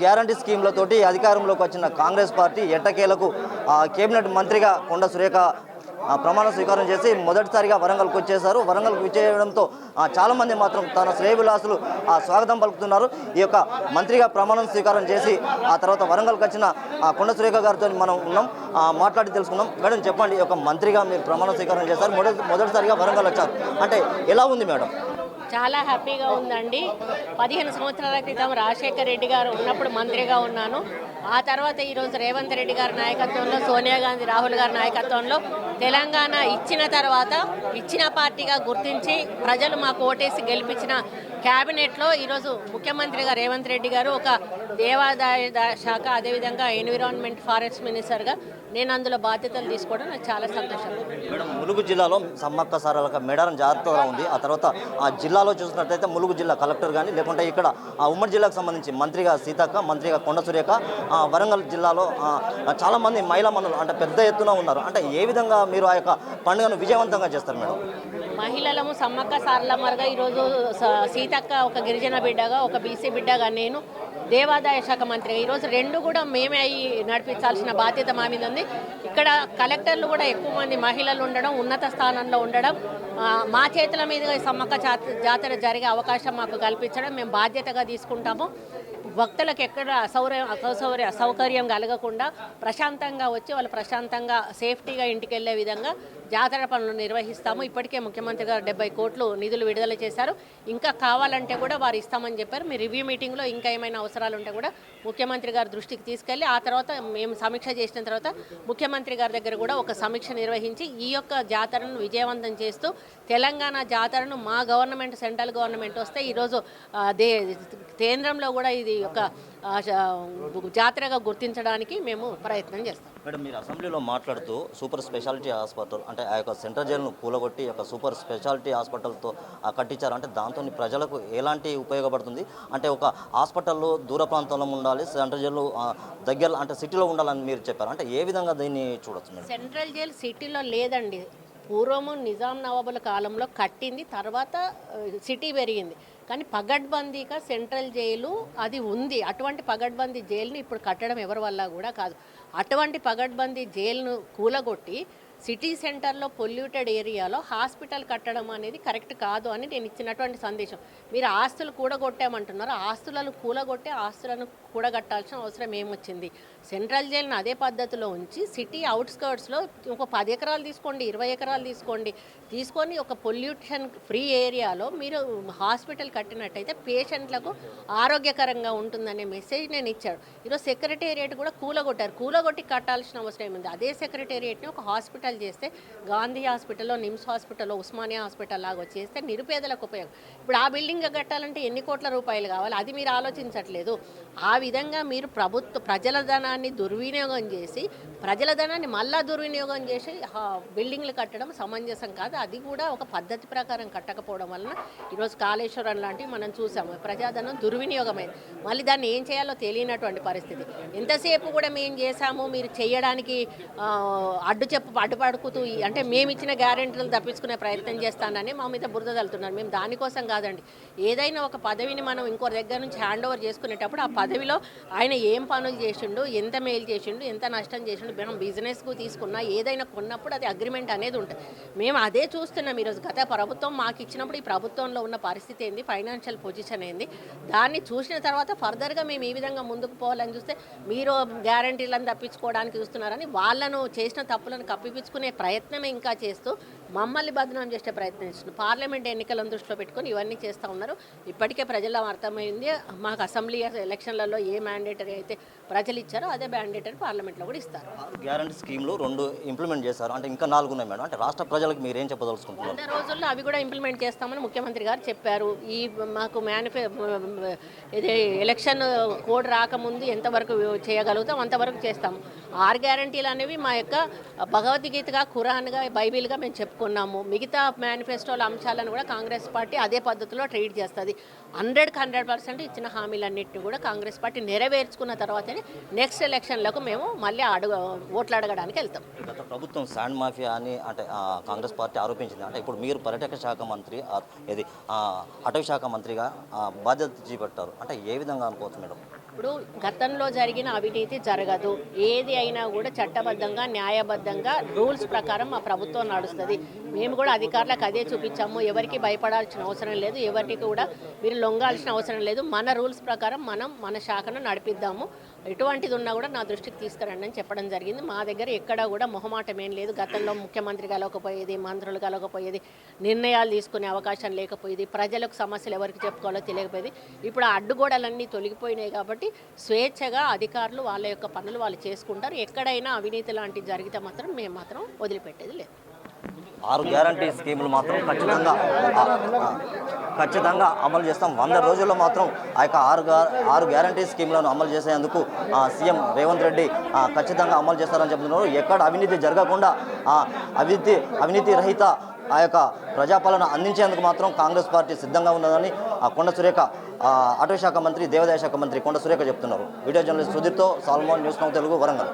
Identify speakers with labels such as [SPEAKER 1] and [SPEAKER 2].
[SPEAKER 1] Guarantee స్కీమ్లతోటి అధికారంలోకి వచ్చిన Congress party ఎట్టకేలకు కేబినెట్ మంత్రిగా కొండ సురేఖ ప్రమాణ స్వీకారం చేసి మొదటిసారిగా వరంగల్కి వచ్చేశారు. వరంగల్కి విచ్చేయడంతో చాలామంది మాత్రం తన శ్రేయవిలాసులు ఆ, స్వాగతం పలుకుతున్నారు. ఈ యొక్క మంత్రిగా ప్రమాణం స్వీకారం చేసి ఆ తర్వాత వరంగల్కి వచ్చిన ఆ, కొండ సురేఖ గారితో మనం ఉన్నాం. మాట్లాడి తెలుసుకున్నాం మేడం చెప్పండి ఈ యొక్క మంత్రిగా మీరు ప్రమాణ స్వీకారం చేశారు. మొదటి మొదటిసారిగా వరంగల్ వచ్చారు. అంటే ఎలా ఉంది మేడం?
[SPEAKER 2] చాలా హ్యాపీగా ఉందండి. పదిహేను సంవత్సరాల క్రితం రాజశేఖర్ రెడ్డి గారు ఉన్నప్పుడు మంత్రిగా ఉన్నాను. ఆ తర్వాత ఈరోజు రేవంత్ రెడ్డి గారి నాయకత్వంలో సోనియా గాంధీ రాహుల్ గారి నాయకత్వంలో తెలంగాణ ఇచ్చిన తర్వాత ఇచ్చిన పార్టీగా గుర్తించి ప్రజలు మాకు ఓటేసి గెలిపించిన క్యాబినెట్లో ఈరోజు ముఖ్యమంత్రిగా రేవంత్ రెడ్డి గారు ఒక దేవాదాయ శాఖ అదేవిధంగా ఎన్విరాన్మెంట్ ఫారెస్ట్ మినిస్టర్గా నేను అందులో బాధ్యతలు తీసుకోవడం నాకు చాలా సంతోషంగా
[SPEAKER 1] మేడం ములుగు జిల్లాలో సమ్మక్క సారాలక మేడారం జాగ్రత్తగా ఉంది. ఆ తర్వాత ఆ జిల్లా జిల్లాలో చూసినట్లయితే ములుగు జిల్లా కలెక్టర్ కానీ లేకుంటే ఇక్కడ ఆ ఉమ్మడి జిల్లాకు సంబంధించి మంత్రిగా సీతక్క మంత్రిగా కొండ సురేఖ వరంగల్ జిల్లాలో చాలామంది చాలా మంది మహిళా మనులు అంటే పెద్ద ఎత్తున ఉన్నారు. అంటే ఏ విధంగా మీరు ఆ యొక్క పండుగను విజయవంతంగా చేస్తారు మేడం?
[SPEAKER 2] మహిళలము సమ్మక్క సారలమ్మగా ఈరోజు సీతక్క ఒక గిరిజన బిడ్డగా ఒక బీసీ బిడ్డగా నేను దేవాదాయ శాఖ మంత్రిగా ఈరోజు రెండు కూడా మేమే అయి నడిపించాల్సిన బాధ్యత మా మీద ఉంది. ఇక్కడ కలెక్టర్లు కూడా ఎక్కువ మంది మహిళలు ఉండడం ఉన్నత స్థానంలో ఉండడం మా చేతుల మీదుగా సమ్మక్క జాత- జాతర జరిగే అవకాశం మాకు కల్పించడం మేము బాధ్యతగా తీసుకుంటాము. భక్తులకు ఎక్కడ అసౌర్యం అసౌకర్య అసౌకర్యం కలగకుండా ప్రశాంతంగా వచ్చి వాళ్ళు ప్రశాంతంగా సేఫ్టీగా ఇంటికి వెళ్ళే విధంగా జాతర పనులు నిర్వహిస్తాము. ఇప్పటికే ముఖ్యమంత్రి గారు డెబ్బై కోట్లు నిధులు విడుదల చేశారు. ఇంకా కావాలంటే కూడా వారు ఇస్తామని చెప్పారు. మీ రివ్యూ మీటింగ్లో ఇంకా ఏమైనా అవసరాలు ఉంటే కూడా ముఖ్యమంత్రి గారి దృష్టికి తీసుకెళ్ళి ఆ తర్వాత మేము సమీక్ష చేసిన తర్వాత ముఖ్యమంత్రి గారి దగ్గర కూడా ఒక సమీక్ష నిర్వహించి ఈ యొక్క జాతరను విజయవంతం చేస్తూ తెలంగాణ జాతరను మా గవర్నమెంట్ సెంట్రల్ గవర్నమెంట్ వస్తే ఈరోజు దే కేంద్రంలో కూడా ఇది జా- జాతరగా గుర్తించడానికి మేము ప్రయత్నం చేస్తాం.
[SPEAKER 1] మేడం మీరు అసెంబ్లీలో మాట్లాడుతూ సూపర్ స్పెషాలిటీ హాస్పిటల్ అంటే ఆ యొక్క సెంట్రల్ జైలును కూలగొట్టి ఒక సూపర్ స్పెషాలిటీ హాస్పిటల్తో కట్టించారు. అంటే దాంతో ప్రజలకు ఎలాంటి ఉపయోగపడుతుంది? అంటే ఒక హాస్పిటల్లో దూర ప్రాంతంలో ఉండాలి సెంట్రల్ జైలు దగ్గర అంటే సిటీలో ఉండాలని మీరు చెప్పారు. అంటే ఏ విధంగా దీన్ని చూడొచ్చు మేడం?
[SPEAKER 2] సెంట్రల్ జైలు సిటీలో లేదండి. పూర్వము నిజాం నవాబుల కాలంలో కట్టింది తర్వాత సిటీ పెరిగింది. కానీ పగడ్బందీగా సెంట్రల్ జైలు అది ఉంది. అటువంటి పగడ్బందీ జైలుని ఇప్పుడు కట్టడం ఎవరి వల్ల కూడా కాదు. అటువంటి పగడ్బందీ జైలును కూలగొట్టి సిటీ సెంటర్లో పొల్యూటెడ్ ఏరియాలో హాస్పిటల్ కట్టడం అనేది కరెక్ట్ కాదు అని నేను ఇచ్చినటువంటి సందేశం. మీరు ఆస్తులు కూడగొట్టామంటున్నారు. ఆస్తులను కూలగొట్టే ఆస్తులను కూడగట్టాల్సిన అవసరం ఏమొచ్చింది? సెంట్రల్ జైలును అదే పద్ధతిలో ఉంచి సిటీ అవుట్స్కర్ట్స్లో ఒక పది ఎకరాలు తీసుకోండి ఇరవై ఎకరాలు తీసుకోండి. తీసుకొని ఒక పొల్యూషన్ ఫ్రీ ఏరియాలో మీరు హాస్పిటల్ కట్టినట్టయితే పేషెంట్లకు ఆరోగ్యకరంగా ఉంటుందనే మెసేజ్ నేను ఇచ్చాడు ఈరోజు సెక్రటేరియట్ కూడా కూలగొట్టారు. కూలగొట్టి కట్టాల్సిన అవసరం ఏముంది? అదే సెక్రటేరియట్ని ఒక హాస్పిటల్ చేస్తే గాంధీ హాస్పిటల్లో నిమ్స్ హాస్పిటల్లో ఉస్మానియా హాస్పిటల్ లాగా వచ్చేస్తే నిరుపేదలకు ఉపయోగం. ఇప్పుడు ఆ బిల్డింగ్ కట్టాలంటే ఎన్ని కోట్ల రూపాయలు కావాలి? అది మీరు ఆలోచించట్లేదు. ఆ విధంగా మీరు ప్రభుత్వ ప్రజల ధనాన్ని దుర్వినియోగం చేసి ప్రజల ధనాన్ని మళ్ళా దుర్వినియోగం చేసి బిల్డింగ్లు కట్టడం సమంజసం కాదు. అది కూడా ఒక పద్ధతి ప్రకారం కట్టకపోవడం వలన ఈరోజు కాళేశ్వరం లాంటివి మనం చూసాము. ప్రజాధనం దుర్వినియోగమైంది. మళ్ళీ దాన్ని ఏం చేయాలో తెలియనటువంటి పరిస్థితి. ఎంతసేపు కూడా మేము చేశాము? మీరు చేయడానికి అడ్డు చెప్పు అడ్డు పడుకుతూ అంటే మేము ఇచ్చిన గ్యారెంటీలు తప్పించుకునే ప్రయత్నం చేస్తానని మా మీద బురద తలుతున్నారు మేము దానికోసం కాదండి. ఏదైనా ఒక పదవిని మనం ఇంకో దగ్గర నుంచి హ్యాండ్ ఓవర్ చేసుకునేటప్పుడు ఆ పదవిలో ఆయన ఏం పనులు చేసిండు ఎంత మేలు చేసిండు ఎంత నష్టం చేసిండు మనం బిజినెస్కు తీసుకున్నా ఏదైనా కొన్నప్పుడు అది అగ్రిమెంట్ అనేది ఉంటుంది. మేము అదే చూస్తున్నాం ఈరోజు. గత ప్రభుత్వం మాకు ఇచ్చినప్పుడు ఈ ప్రభుత్వంలో ఉన్న పరిస్థితి ఏంది? ఫైనాన్షియల్ పొజిషన్ ఏంది? దాన్ని చూసిన తర్వాత ఫర్దర్గా మేము ఈ విధంగా ముందుకు పోవాలని చూస్తే మీరు గ్యారంటీలను తప్పించుకోవడానికి చూస్తున్నారని వాళ్ళను చేసిన తప్పులను కప్పిపించుకునే ప్రయత్నం ఇంకా చేస్తూ మమ్మల్ని బదనాం చేసే ప్రయత్నం చేస్తున్నారు. పార్లమెంట్ ఎన్నికలను దృష్టిలో పెట్టుకొని ఇవన్నీ చేస్తూ ఉన్నారు. ఇప్పటికే ప్రజల్లో అర్థమైంది మాకు అసెంబ్లీ ఎలక్షన్లలో ఏ మ్యాండేటరీ అయితే ప్రజలు ఇచ్చారో అదే మ్యాండేటరీ పార్లమెంట్లో కూడా ఇస్తారు.
[SPEAKER 1] గ్యారంటీ స్కీమ్లు రెండు ఇంప్లిమెంట్ చేశారు. అంటే ఇంకా నాలుగు ఉన్నాయి మేడం. అంటే రాష్ట్ర ప్రజలకు మీరు ఏం చెప్పదలుచుకుంటున్నారు?
[SPEAKER 2] వంద రోజుల్లో అవి కూడా ఇంప్లిమెంట్ చేస్తామని ముఖ్యమంత్రి గారు చెప్పారు. ఈ మాకు మేనిఫె ఇది ఎలక్షన్ కోడ్ రాకముందు ఎంతవరకు చేయగలుగుతాం అంతవరకు చేస్తాము. ఆరు గ్యారంటీలు అనేవి మా యొక్క భగవద్గీతగా ఖురాన్గా బైబిల్గా మేము పేర్కొన్నాము మిగతా మేనిఫెస్టోల అంశాలను కూడా కాంగ్రెస్ పార్టీ అదే పద్ధతిలో ట్రీట్ చేస్తుంది. హండ్రెడ్కి హండ్రెడ్ పర్సెంట్ ఇచ్చిన హామీలన్నింటినీ కూడా కాంగ్రెస్ పార్టీ నెరవేర్చుకున్న తర్వాతనే నెక్స్ట్ ఎలక్షన్లకు మేము మళ్ళీ అడుగు ఓట్లు అడగడానికి వెళ్తాం.
[SPEAKER 1] గత ప్రభుత్వం శాండ్ మాఫియా అని అంటే కాంగ్రెస్ పార్టీ ఆరోపించింది. అంటే ఇప్పుడు మీరు పర్యాటక శాఖ మంత్రి ఇది అటవీ శాఖ మంత్రిగా బాధ్యత చేపట్టారు అంటే ఏ విధంగా అనుకోవచ్చు మేడం?
[SPEAKER 2] ఇప్పుడు గతంలో జరిగిన అవినీతి జరగదు. ఏది అయినా కూడా చట్టబద్ధంగా న్యాయబద్ధంగా రూల్స్ ప్రకారం మా ప్రభుత్వం నడుస్తుంది. మేము కూడా అధికారులకు అదే చూపించాము. ఎవరికి భయపడాల్సిన అవసరం లేదు. ఎవరికి కూడా మీరు లొంగాల్సిన అవసరం లేదు. మన రూల్స్ ప్రకారం మనం మన శాఖను నడిపిద్దాము. ఎటువంటిది ఉన్నా కూడా నా దృష్టికి తీసుకురండి అని చెప్పడం జరిగింది. మా దగ్గర ఎక్కడా కూడా మొహమాటం ఏం లేదు. గతంలో ముఖ్యమంత్రి కలవకపోయేది మంత్రులు కలవకపోయేది నిర్ణయాలు తీసుకునే అవకాశం లేకపోయేది ప్రజలకు సమస్యలు ఎవరికి చెప్పుకోవాలో తెలియకపోయేది. ఇప్పుడు ఆ అడ్డుగోడలన్నీ తొలగిపోయినాయి కాబట్టి స్వేచ్ఛగా అధికారులు వాళ్ళ యొక్క పనులు వాళ్ళు చేసుకుంటారు. ఎక్కడైనా అవినీతి లాంటివి జరిగితే మాత్రం మేము మాత్రం వదిలిపెట్టేది లేదు.
[SPEAKER 1] ఆరు గ్యారంటీ స్కీములు మాత్రం ఖచ్చితంగా ఖచ్చితంగా అమలు చేస్తాం. వంద రోజుల్లో మాత్రం ఆ యొక్క ఆరు ఆరు గ్యారంటీ స్కీములను అమలు చేసేందుకు సీఎం రేవంత్ రెడ్డి ఖచ్చితంగా అమలు చేస్తారని చెప్తున్నారు. ఎక్కడ అవినీతి జరగకుండా అవినీతి అవినీతి రహిత ఆ యొక్క ప్రజాపాలన అందించేందుకు మాత్రం కాంగ్రెస్ పార్టీ సిద్ధంగా ఉన్నదని ఆ కొండ సురేఖ అటవీశాఖ అటవీ శాఖ మంత్రి దేవాదాయ శాఖ మంత్రి కొండ సురేఖ చెప్తున్నారు. Video journalist సుధీర్తో Solomon news now Telugu Warangal.